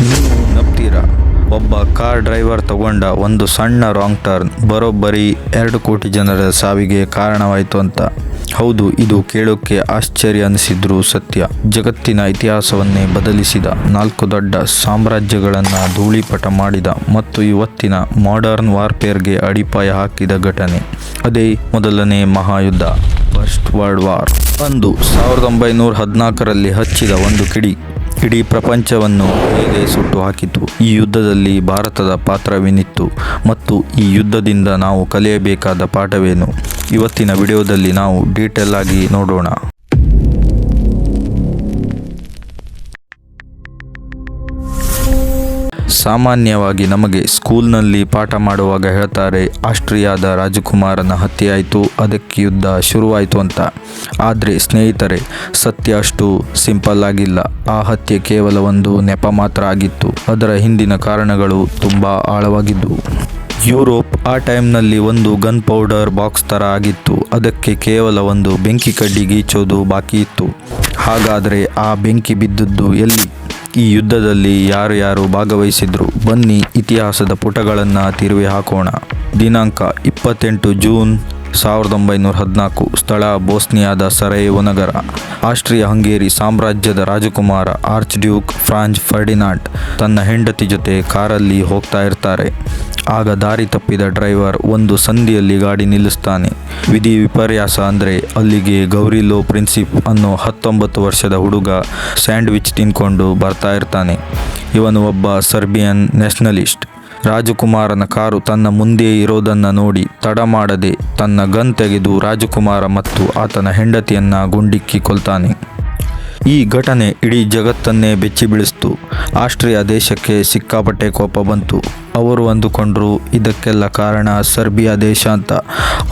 ನೀವು ನಂಬ್ತೀರಾ? ಒಬ್ಬ car driver ತಗೊಂಡ ಒಂದು ಸಣ್ಣ ರಾಂಗ್ ಟರ್ನ್. ಬರೋಬ್ಬರಿ ಎರಡು ಕೋಟಿ ಜನರ ಸಾವಿಗೆ ಕಾರಣವಾಯಿತು ಅಂತ. ಹೌದು, ಇದು ಕೇಳೋಕ್ಕೆ ಆಶ್ಚರ್ಯ ಅನಿಸಿದ್ರು ಸತ್ಯ. ಜಗತ್ತಿನ ಇತಿಹಾಸವನ್ನೇ ಬದಲಿಸಿದ ನಾಲ್ಕು ದೊಡ್ಡ ಸಾಮ್ರಾಜ್ಯಗಳನ್ನು ಧೂಳಿಪಟ ಮಾಡಿದ ಮತ್ತು ಇವತ್ತಿನ ಮಾಡರ್ನ್ ವಾರ್ಫೇರ್ಗೆ ಅಡಿಪಾಯ ಹಾಕಿದ ಘಟನೆ. ಅದೇ ಮೊದಲನೇ ಮಹಾಯುದ್ಧ ಫಸ್ಟ್ ವರ್ಲ್ಡ್ ವಾರ್ ಅಂದು ಸಾವಿರದ ಒಂಬೈನೂರ ಹದಿನಾಲ್ಕರಲ್ಲಿ ಹಚ್ಚಿದ ಒಂದು ಕಿಡಿ. ಇಡೀ ಪ್ರಪಂಚವನ್ನು ಹೇಗೆ ಸುಟ್ಟು ಹಾಕಿತು ಈ ಯುದ್ಧದಲ್ಲಿ ಭಾರತದ ಪಾತ್ರವೇನಿತ್ತು ಮತ್ತು ಈ ಯುದ್ಧದಿಂದ ನಾವು ಕಲಿಯಬೇಕಾದ ಪಾಠವೇನು? ಇವತ್ತಿನ ವಿಡಿಯೋದಲ್ಲಿ ನಾವು ಡೀಟೇಲ್ ಆಗಿ ನೋಡೋಣ. ಸಾಮಾನ್ಯವಾಗಿ ನಮಗೆ ಸ್ಕೂಲ್ನಲ್ಲಿ ಪಾಠ ಮಾಡುವಾಗ ಹೇಳ್ತಾರೆ ಆಸ್ಟ್ರಿಯಾದ ರಾಜಕುಮಾರನ ಹತ್ಯೆಯಾಯಿತು, ಅದಕ್ಕೆ ಯುದ್ಧ ಶುರುವಾಯಿತು ಅಂತ. ಆದರೆ, ಸ್ನೇಹಿತರೆ, ಸತ್ಯ ಅಷ್ಟು ಸಿಂಪಲ್ ಆಗಿಲ್ಲ. ಆ ಹತ್ಯೆ ಕೇವಲ ಒಂದು ನೆಪ ಮಾತ್ರ ಆಗಿತ್ತು. ಅದರ ಹಿಂದಿನ ಕಾರಣಗಳು ತುಂಬ ಆಳವಾಗಿದ್ದವು ಯುರೋಪ್ ಆ ಟೈಮ್ನಲ್ಲಿ ಒಂದು ಗನ್ ಪೌಡರ್ ಬಾಕ್ಸ್ ಥರ ಆಗಿತ್ತು. ಅದಕ್ಕೆ ಕೇವಲ ಒಂದು ಬೆಂಕಿ ಕಡ್ಡಿ ಗೀಚೋದು ಬಾಕಿ ಇತ್ತು. ಹಾಗಾದರೆ ಆ ಬೆಂಕಿ ಬಿದ್ದದ್ದು ಎಲ್ಲಿ? ಈ ಯುದ್ಧದಲ್ಲಿ ಯಾರು ಯಾರು ಭಾಗವಹಿಸಿದ್ರು? ಬನ್ನಿ ಇತಿಹಾಸದ ಪುಟಗಳನ್ನು ತಿರುವಿ ಹಾಕೋಣ. ದಿನಾಂಕ ಇಪ್ಪತ್ತೆಂಟು ಜೂನ್ ಸಾವಿರದ ಒಂಬೈನೂರ ಹದಿನಾಲ್ಕು ಸ್ಥಳ ಬೋಸ್ನಿಯಾದ ಸರೈವೋ ನಗರ. ಆಸ್ಟ್ರಿಯಾ ಹಂಗೇರಿ ಸಾಮ್ರಾಜ್ಯದ ರಾಜಕುಮಾರ ಆರ್ಚ್ ಡ್ಯೂಕ್ ಫ್ರಾನ್ಸ್ ಫರ್ಡಿನಾಂಡ್ ತನ್ನ ಹೆಂಡತಿ ಜೊತೆ ಕಾರಲ್ಲಿ ಹೋಗ್ತಾ ಇರ್ತಾರೆ. ಆಗ ದಾರಿ ತಪ್ಪಿದ ಡ್ರೈವರ್ ಒಂದು ಸಂಧಿಯಲ್ಲಿ ಗಾಡಿ ನಿಲ್ಲಿಸ್ತಾನೆ. ವಿಧಿ ವಿಪರ್ಯಾಸ ಅಂದರೆ ಅಲ್ಲಿಗೆ ಗೌರಿಲೋ ಪ್ರಿನ್ಸಿಪ್ ಅನ್ನೋ ಹತ್ತೊಂಬತ್ತು ವರ್ಷದ ಹುಡುಗ ಸ್ಯಾಂಡ್ವಿಚ್ ತಿನ್ಕೊಂಡು ಬರ್ತಾ ಇರ್ತಾನೆ. ಇವನು ಒಬ್ಬ ಸರ್ಬಿಯನ್ ನ್ಯಾಷನಲಿಸ್ಟ್. ರಾಜಕುಮಾರನ ಕಾರು ತನ್ನ ಮುಂದೆಯೇ ಇರೋದನ್ನು ನೋಡಿ ತಡ ಮಾಡದೆ ತನ್ನ ಗನ್ ತೆಗೆದು ರಾಜಕುಮಾರ ಮತ್ತು ಆತನ ಹೆಂಡತಿಯನ್ನ ಗುಂಡಿಕ್ಕಿ ಕೊಲ್ತಾನೆ ಈ ಘಟನೆ ಇಡೀ ಜಗತ್ತನ್ನೇ ಬೆಚ್ಚಿ ಬೀಳಿಸ್ತು. ಆಸ್ಟ್ರಿಯಾ ದೇಶಕ್ಕೆ ಸಿಕ್ಕಾಪಟ್ಟೆ ಕೋಪ ಬಂತು. ಅವರು ಅಂದುಕೊಂಡ್ರು ಇದಕ್ಕೆಲ್ಲ ಕಾರಣ ಸರ್ಬಿಯಾ ದೇಶ ಅಂತ.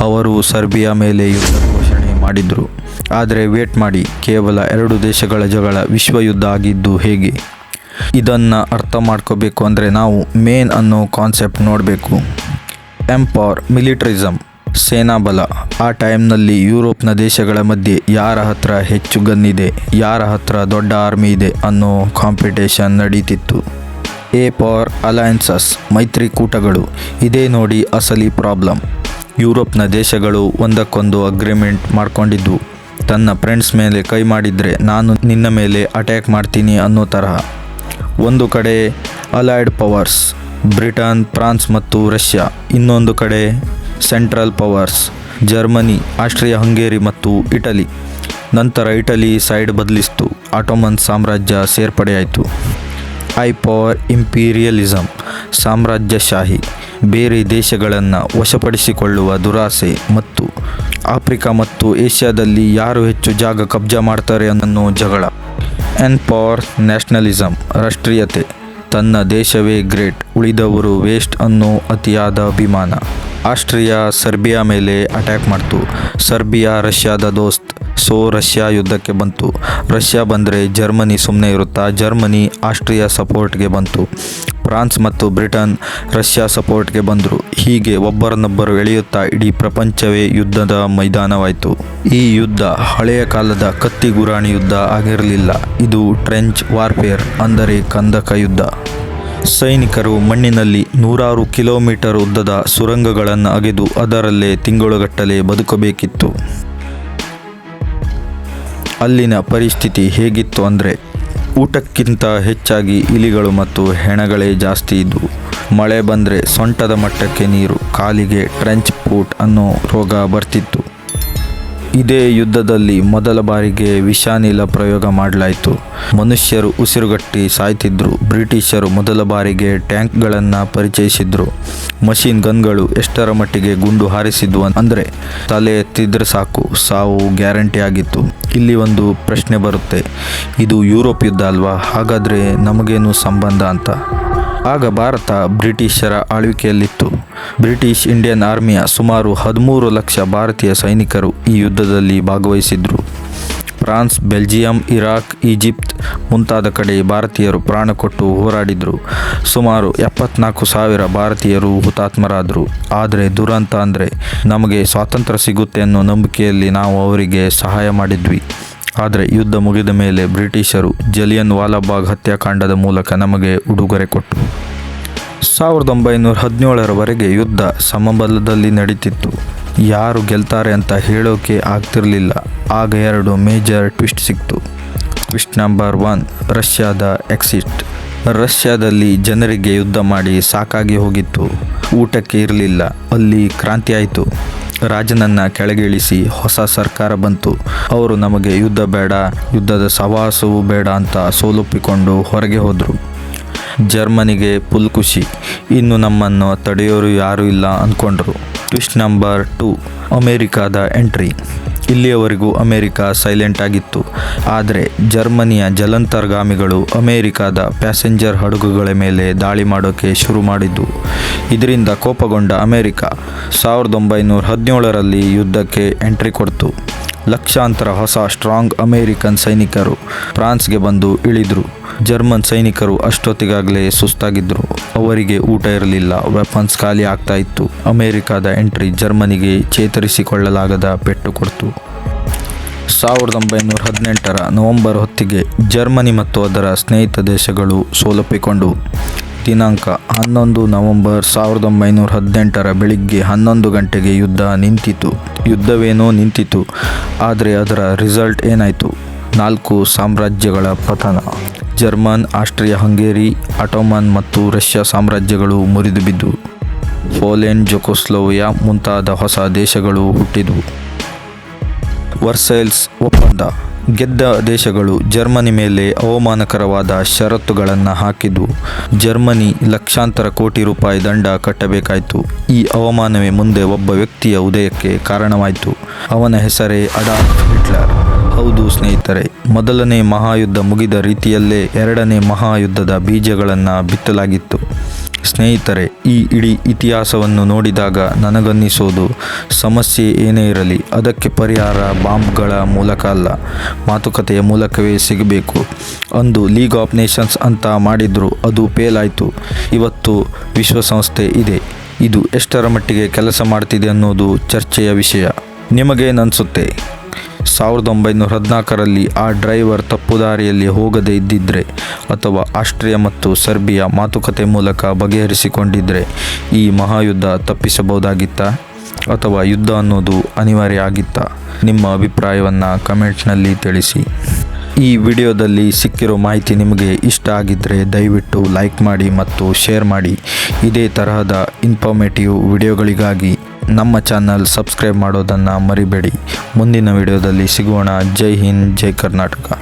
ಅವರು ಸರ್ಬಿಯಾ ಮೇಲೆ ಯುದ್ಧ ಘೋಷಣೆ ಮಾಡಿದರು. ಆದರೆ ವೇಟ್ ಮಾಡಿ, ಕೇವಲ ಎರಡು ದೇಶಗಳ ಜಗಳ ವಿಶ್ವಯುದ್ಧ ಆಗಿದ್ದು ಹೇಗೆ? ಇದನ್ನು ಅರ್ಥ ಮಾಡ್ಕೋಬೇಕು ಅಂದರೆ ನಾವು ಮೇನ್ ಅನ್ನೋ ಕಾನ್ಸೆಪ್ಟ್ ನೋಡಬೇಕು. ಎಂಪವರ್ ಮಿಲಿಟರಿಸಮ್ ಸೇನಾಬಲ. ಆ ಟೈಮ್ನಲ್ಲಿ ಯುರೋಪ್ನ ದೇಶಗಳ ಮಧ್ಯೆ ಯಾರ ಹತ್ರ ಹೆಚ್ಚು ಗನ್ ಇದೆ, ಯಾರ ಹತ್ರ ದೊಡ್ಡ ಆರ್ಮಿ ಇದೆ ಅನ್ನೋ ಕಾಂಪಿಟೇಷನ್ ನಡೀತಿತ್ತು. ಎ ಪವರ್ ಅಲಯನ್ಸಸ್ ಮೈತ್ರಿಕೂಟಗಳು, ಇದೇ ನೋಡಿ ಅಸಲಿ ಪ್ರಾಬ್ಲಮ್ ಯುರೋಪ್ನ ದೇಶಗಳು ಒಂದಕ್ಕೊಂದು ಅಗ್ರಿಮೆಂಟ್ ಮಾಡ್ಕೊಂಡಿದ್ದು. ತನ್ನ ಫ್ರೆಂಡ್ಸ್ ಮೇಲೆ ಕೈ ಮಾಡಿದರೆ ನಾನು ನಿನ್ನ ಮೇಲೆ ಅಟ್ಯಾಕ್ ಮಾಡ್ತೀನಿ ಅನ್ನೋ ತರಹ. ಒಂದು ಕಡೆ ಅಲೈಡ್ ಪವರ್ಸ್ ಬ್ರಿಟನ್ ಫ್ರಾನ್ಸ್ ಮತ್ತು ರಷ್ಯಾ ಇನ್ನೊಂದು ಕಡೆ central powers Germany Austria Hungary ಮತ್ತು ಇಟಲಿ ನಂತರ ಇಟಲಿ ಸೈಡ್ ಬದಲಿಸ್ತು ಆಟೋಮನ್ ಸಾಮ್ರಾಜ್ಯ ಸೇರ್ಪಡೆಯಾಯಿತು. ಐ ಪವರ್ ಇಂಪೀರಿಯಲಿಸಮ್ ಸಾಮ್ರಾಜ್ಯಶಾಹಿ, ಬೇರೆ ದೇಶಗಳನ್ನು ವಶಪಡಿಸಿಕೊಳ್ಳುವ ದುರಾಸೆ ಮತ್ತು ಆಫ್ರಿಕಾ ಮತ್ತು ಏಷ್ಯಾದಲ್ಲಿ ಯಾರು ಹೆಚ್ಚು ಜಾಗ ಕಬ್ಜಾ ಮಾಡ್ತಾರೆ ಅನ್ನೋ ಜಗಳ. ಎನ್ ಪವರ್ ನ್ಯಾಷನಲಿಸಮ್ ರಾಷ್ಟ್ರೀಯತೆ. ತನ್ನ ದೇಶವೇ ಗ್ರೇಟ್, ಉಳಿದವರು ವೇಸ್ಟ್ ಅನ್ನೋ ಅತಿಯಾದ ಅಭಿಮಾನ. ಆಸ್ಟ್ರಿಯಾ, ಸರ್ಬಿಯಾ ಮೇಲೆ ಅಟ್ಯಾಕ್ ಮಾಡ್ತು. ಸರ್ಬಿಯಾ, ರಷ್ಯಾದ ದೋಸ್ತ್. ಸೊ, ರಷ್ಯಾ ಯುದ್ಧಕ್ಕೆ ಬಂತು. ರಷ್ಯಾ ಬಂದರೆ ಜರ್ಮನಿ ಸುಮ್ಮನೆ ಇರುತ್ತಾ, ಜರ್ಮನಿ ಆಸ್ಟ್ರಿಯಾ ಸಪೋರ್ಟ್ಗೆ ಬಂತು. ಫ್ರಾನ್ಸ್ ಮತ್ತು ಬ್ರಿಟನ್ ರಷ್ಯಾ ಸಪೋರ್ಟ್ಗೆ ಬಂದರು. ಹೀಗೆ ಒಬ್ಬರನ್ನೊಬ್ಬರು ಎಳೆಯುತ್ತಾ ಇಡೀ ಪ್ರಪಂಚವೇ ಯುದ್ಧದ ಮೈದಾನವಾಯಿತು. ಈ ಯುದ್ಧ ಹಳೆಯ ಕಾಲದ ಕತ್ತಿ ಗುರಾಣಿ ಯುದ್ಧ ಆಗಿರಲಿಲ್ಲ. ಇದು ಟ್ರೆಂಚ್ ವಾರ್ಫೇರ್ ಅಂದರೆ ಕಂದಕ ಯುದ್ಧ. ಸೈನಿಕರು ಮಣ್ಣಿನಲ್ಲಿ ನೂರಾರು ಕಿಲೋಮೀಟರ್ ಉದ್ದದ ಸುರಂಗಗಳನ್ನು ಅಗೆದು ಅದರಲ್ಲೇ ತಿಂಗಳುಗಟ್ಟಲೆ ಬದುಕಬೇಕಿತ್ತು. ಅಲ್ಲಿನ ಪರಿಸ್ಥಿತಿ ಹೇಗಿತ್ತು ಅಂದರೆ ಊಟಕ್ಕಿಂತ ಹೆಚ್ಚಾಗಿ ಇಲಿಗಳು ಮತ್ತು ಹೆಣಗಳೇ ಜಾಸ್ತಿ ಇದ್ವು. ಮಳೆ ಬಂದರೆ ಸೊಂಟದ ಮಟ್ಟಕ್ಕೆ ನೀರು, ಕಾಲಿಗೆ ಟ್ರೆಂಚ್ ಪೂಟ್ ಅನ್ನೋ ರೋಗ ಬರ್ತಿತ್ತು. ಇದೇ ಯುದ್ಧದಲ್ಲಿ ಮೊದಲ ಬಾರಿಗೆ ವಿಷಾನಿಲ ಪ್ರಯೋಗ ಮಾಡಲಾಯಿತು. ಮನುಷ್ಯರು ಉಸಿರುಗಟ್ಟಿ ಸಾಯ್ತಿದ್ರು. ಬ್ರಿಟಿಷರು ಮೊದಲ ಬಾರಿಗೆ ಟ್ಯಾಂಕ್ಗಳನ್ನು ಪರಿಚಯಿಸಿದ್ರು. ಮಷಿನ್ ಗನ್ಗಳು ಎಷ್ಟರ ಮಟ್ಟಿಗೆ ಗುಂಡು ಹಾರಿಸಿದ್ವು ಅಂದರೆ ತಲೆ ಎತ್ತಿದ್ರೆ ಸಾಕು, ಸಾವು ಗ್ಯಾರಂಟಿ ಆಗಿತ್ತು. ಇಲ್ಲಿ ಒಂದು ಪ್ರಶ್ನೆ ಬರುತ್ತೆ. ಇದು ಯುರೋಪ್ ಯುದ್ಧ ಅಲ್ವಾ? ಹಾಗಾದರೆ ನಮಗೇನು ಸಂಬಂಧ ಅಂತ? ಆಗ ಭಾರತ ಬ್ರಿಟಿಷರ ಆಳ್ವಿಕೆಯಲ್ಲಿತ್ತು. ಬ್ರಿಟಿಷ್ ಇಂಡಿಯನ್ ಆರ್ಮಿಯ ಸುಮಾರು ಹದಿಮೂರು ಲಕ್ಷ ಭಾರತೀಯ ಸೈನಿಕರು ಈ ಯುದ್ಧದಲ್ಲಿ ಭಾಗವಹಿಸಿದ್ರು. ಫ್ರಾನ್ಸ್, ಬೆಲ್ಜಿಯಂ, ಇರಾಕ್, ಈಜಿಪ್ಟ್ ಮುಂತಾದ ಕಡೆ ಭಾರತೀಯರು ಪ್ರಾಣ ಕೊಟ್ಟು ಹೋರಾಡಿದರು. ಸುಮಾರು ಎಪ್ಪತ್ನಾಲ್ಕು ಸಾವಿರ ಭಾರತೀಯರು ಹುತಾತ್ಮರಾದರು. ಆದರೆ ದುರಂತ ಅಂದರೆ ನಮಗೆ ಸ್ವಾತಂತ್ರ್ಯ ಸಿಗುತ್ತೆ ಅನ್ನೋ ನಂಬಿಕೆಯಲ್ಲಿ ನಾವು ಅವರಿಗೆ ಸಹಾಯ ಮಾಡಿದ್ವಿ. ಆದರೆ ಯುದ್ಧ ಮುಗಿದ ಮೇಲೆ ಬ್ರಿಟಿಷರು ಜಲಿಯನ್ ವಾಲಾಬಾಗ್ ಹತ್ಯಾಕಾಂಡದ ಮೂಲಕ ನಮಗೆ ಉಡುಗೊರೆ ಕೊಟ್ಟರು ಸಾವಿರದ ಒಂಬೈನೂರ ಹದಿನೇಳರವರೆಗೆ ಯುದ್ಧ ಸಮಬಲದಲ್ಲಿ ನಡೀತಿತ್ತು. ಯಾರು ಗೆಲ್ತಾರೆ ಅಂತ ಹೇಳೋಕೆ ಆಗ್ತಿರಲಿಲ್ಲ. ಆಗ ಎರಡು ಮೇಜರ್ ಟ್ವಿಸ್ಟ್ ಸಿಕ್ತು. ಟ್ವಿಸ್ಟ್ ನಂಬರ್ ಒನ್, ರಷ್ಯಾದ ಎಕ್ಸಿಟ್. ರಷ್ಯಾದಲ್ಲಿ ಜನರಿಗೆ ಯುದ್ಧ ಮಾಡಿ ಸಾಕಾಗಿ ಹೋಗಿತ್ತು. ಊಟಕ್ಕೆ ಇರಲಿಲ್ಲ. ಅಲ್ಲಿ ಕ್ರಾಂತಿ ಆಯಿತು. ರಾಜನನ್ನು ಕೆಳಗಿಳಿಸಿ ಹೊಸ ಸರ್ಕಾರ ಬಂತು. ಅವರು ನಮಗೆ ಯುದ್ಧ ಬೇಡ, ಯುದ್ಧದ ಸವಾಸವೂ ಬೇಡ ಅಂತ ಸೋಲೊಪ್ಪಿಕೊಂಡು ಹೊರಗೆ ಹೋದರು. ಜರ್ಮನಿಗೆ ಫುಲ್ ಖುಷಿ ಇನ್ನು ನಮ್ಮನ್ನು ತಡೆಯೋರು ಯಾರೂ ಇಲ್ಲ ಅಂದ್ಕೊಂಡ್ರು. ಟ್ವಿಸ್ಟ್ ನಂಬರ್ ಟು ಅಮೇರಿಕಾದ ಎಂಟ್ರಿ. ಇಲ್ಲಿಯವರೆಗೂ ಅಮೇರಿಕ ಸೈಲೆಂಟ್ ಆಗಿತ್ತು. ಆದರೆ ಜರ್ಮನಿಯ ಜಲಂತರ್ಗಾಮಿಗಳು ಅಮೇರಿಕಾದ ಪ್ಯಾಸೆಂಜರ್ ಹಡಗುಗಳ ಮೇಲೆ ದಾಳಿ ಮಾಡೋಕ್ಕೆ ಶುರು ಮಾಡಿದ್ದು. ಇದರಿಂದ ಕೋಪಗೊಂಡ ಅಮೇರಿಕ ಸಾವಿರದ ಒಂಬೈನೂರ ಹದಿನೇಳರಲ್ಲಿ ಯುದ್ಧಕ್ಕೆ ಎಂಟ್ರಿ ಕೊಡ್ತು. ಲಕ್ಷಾಂತರ ಹೊಸ ಸ್ಟ್ರಾಂಗ್ ಅಮೇರಿಕನ್ ಸೈನಿಕರು ಫ್ರಾನ್ಸ್ಗೆ ಬಂದು ಇಳಿದ್ರು. ಜರ್ಮನ್ ಸೈನಿಕರು ಅಷ್ಟೊತ್ತಿಗಾಗಲೇ ಸುಸ್ತಾಗಿದ್ದರು ಅವರಿಗೆ ಊಟ ಇರಲಿಲ್ಲ. ವೆಪನ್ಸ್ ಖಾಲಿ ಆಗ್ತಾ ಇತ್ತು. ಅಮೇರಿಕಾದ ಎಂಟ್ರಿ ಜರ್ಮನಿಗೆ ಚೇತರಿಸಿಕೊಳ್ಳಲಾಗದ ಪೆಟ್ಟು ಕೊಡ್ತು. ಸಾವಿರದ ಒಂಬೈನೂರ ಹದಿನೆಂಟರ ನವೆಂಬರ್ ಹೊತ್ತಿಗೆ ಜರ್ಮನಿ ಮತ್ತು ಅದರ ಸ್ನೇಹಿತ ದೇಶಗಳು ಸೋಲೊಪ್ಪಿಕೊಂಡು ದಿನಾಂಕ ಹನ್ನೊಂದು ನವೆಂಬರ್ ಸಾವಿರದ ಒಂಬೈನೂರ ಹದಿನೆಂಟರ ಬೆಳಿಗ್ಗೆ ಹನ್ನೊಂದು ಗಂಟೆಗೆ ಯುದ್ಧ ನಿಂತಿತು. ಯುದ್ಧವೇನೋ ನಿಂತಿತು, ಆದರೆ ಅದರ ರಿಸಲ್ಟ್ ಏನಾಯಿತು? ನಾಲ್ಕು ಸಾಮ್ರಾಜ್ಯಗಳ ಪತನ. ಜರ್ಮನ್, ಆಸ್ಟ್ರಿಯಾ, ಹಂಗೇರಿ ಅಟೋಮನ್ ಮತ್ತು ರಷ್ಯಾ ಸಾಮ್ರಾಜ್ಯಗಳು ಮುರಿದು ಬಿದ್ದು. ಪೋಲೆಂಡ್, ಜೊಕೋಸ್ಲೋವಿಯಾ ಮುಂತಾದ ಹೊಸ ದೇಶಗಳು ಹುಟ್ಟಿದವು. ವರ್ಸೈಲ್ಸ್ ಒಪ್ಪಂದ. ಗೆದ್ದ ದೇಶಗಳು ಜರ್ಮನಿ ಮೇಲೆ ಅವಮಾನಕರವಾದ ಷರತ್ತುಗಳನ್ನು ಹಾಕಿದ್ದು. ಜರ್ಮನಿ ಲಕ್ಷಾಂತರ ಕೋಟಿ ರೂಪಾಯಿ ದಂಡ ಕಟ್ಟಬೇಕಾಯಿತು. ಈ ಅವಮಾನವೇ ಮುಂದೆ ಒಬ್ಬ ವ್ಯಕ್ತಿಯ ಉದಯಕ್ಕೆ ಕಾರಣವಾಯಿತು. ಅವನ ಹೆಸರೇ ಅಡಾಲ್ಫ್ ಹಿಟ್ಲರ್. ಹೌದು ಸ್ನೇಹಿತರೆ, ಮೊದಲನೇ ಮಹಾಯುದ್ಧ ಮುಗಿದ ರೀತಿಯಲ್ಲೇ ಎರಡನೇ ಮಹಾಯುದ್ಧದ ಬೀಜಗಳನ್ನು ಬಿತ್ತಲಾಗಿತ್ತು. ಸ್ನೇಹಿತರೆ, ಈ ಇಡೀ ಇತಿಹಾಸವನ್ನು ನೋಡಿದಾಗ ನನಗನ್ನಿಸೋದು ಸಮಸ್ಯೆ ಏನೇ ಇರಲಿ, ಅದಕ್ಕೆ ಪರಿಹಾರ ಬಾಂಬ್ಗಳ ಮೂಲಕ ಅಲ್ಲ, ಮಾತುಕತೆಯ ಮೂಲಕವೇ ಸಿಗಬೇಕು. ಅಂದು ಲೀಗ್ ಆಫ್ ನೇಷನ್ಸ್ ಅಂತ ಮಾಡಿದ್ರು, ಅದು ಫೇಲ್ ಆಯಿತು ಇವತ್ತು ವಿಶ್ವಸಂಸ್ಥೆ ಇದೆ. ಇದು ಎಷ್ಟರ ಮಟ್ಟಿಗೆ ಕೆಲಸ ಮಾಡ್ತಿದೆ ಅನ್ನೋದು ಚರ್ಚೆಯ ವಿಷಯ. ನಿಮಗೇನನ್ಸುತ್ತೆ? ಸಾವಿರದ ಒಂಬೈನೂರ ಹದಿನಾಲ್ಕರಲ್ಲಿ ಆ ಡ್ರೈವರ್ ತಪ್ಪು ದಾರಿಯಲ್ಲಿ ಹೋಗದೇ ಇದ್ದಿದ್ದರೆ ಅಥವಾ ಆಸ್ಟ್ರಿಯಾ ಮತ್ತು ಸರ್ಬಿಯಾ ಮಾತುಕತೆ ಮೂಲಕ ಬಗೆಹರಿಸಿಕೊಂಡಿದ್ದರೆ ಈ ಮಹಾಯುದ್ಧ ತಪ್ಪಿಸಬಹುದಾಗಿತ್ತಾ ಅಥವಾ ಯುದ್ಧ ಅನ್ನೋದು ಅನಿವಾರ್ಯ ಆಗಿತ್ತಾ? ನಿಮ್ಮ ಅಭಿಪ್ರಾಯವನ್ನು ಕಮೆಂಟ್ಸ್ನಲ್ಲಿ ತಿಳಿಸಿ. ಈ ವಿಡಿಯೋದಲ್ಲಿ ಸಿಕ್ಕಿರೋ ಮಾಹಿತಿ ನಿಮಗೆ ಇಷ್ಟ ಆಗಿದ್ದರೆ ದಯವಿಟ್ಟು ಲೈಕ್ ಮಾಡಿ ಮತ್ತು ಶೇರ್ ಮಾಡಿ. ಇದೇ ತರಹದ ಇನ್ಫಾರ್ಮೇಟಿವ್ ವಿಡಿಯೋಗಳಿಗಾಗಿ ನಮ್ಮ ಚಾನಲ್ ಸಬ್ಸ್ಕ್ರೈಬ್ ಮಾಡೋದನ್ನು ಮರಿಬೇಡಿ. ಮುಂದಿನ ವಿಡಿಯೋದಲ್ಲಿ ಸಿಗೋಣ. ಜೈ ಹಿಂದ್ ಜೈ ಕರ್ನಾಟಕ.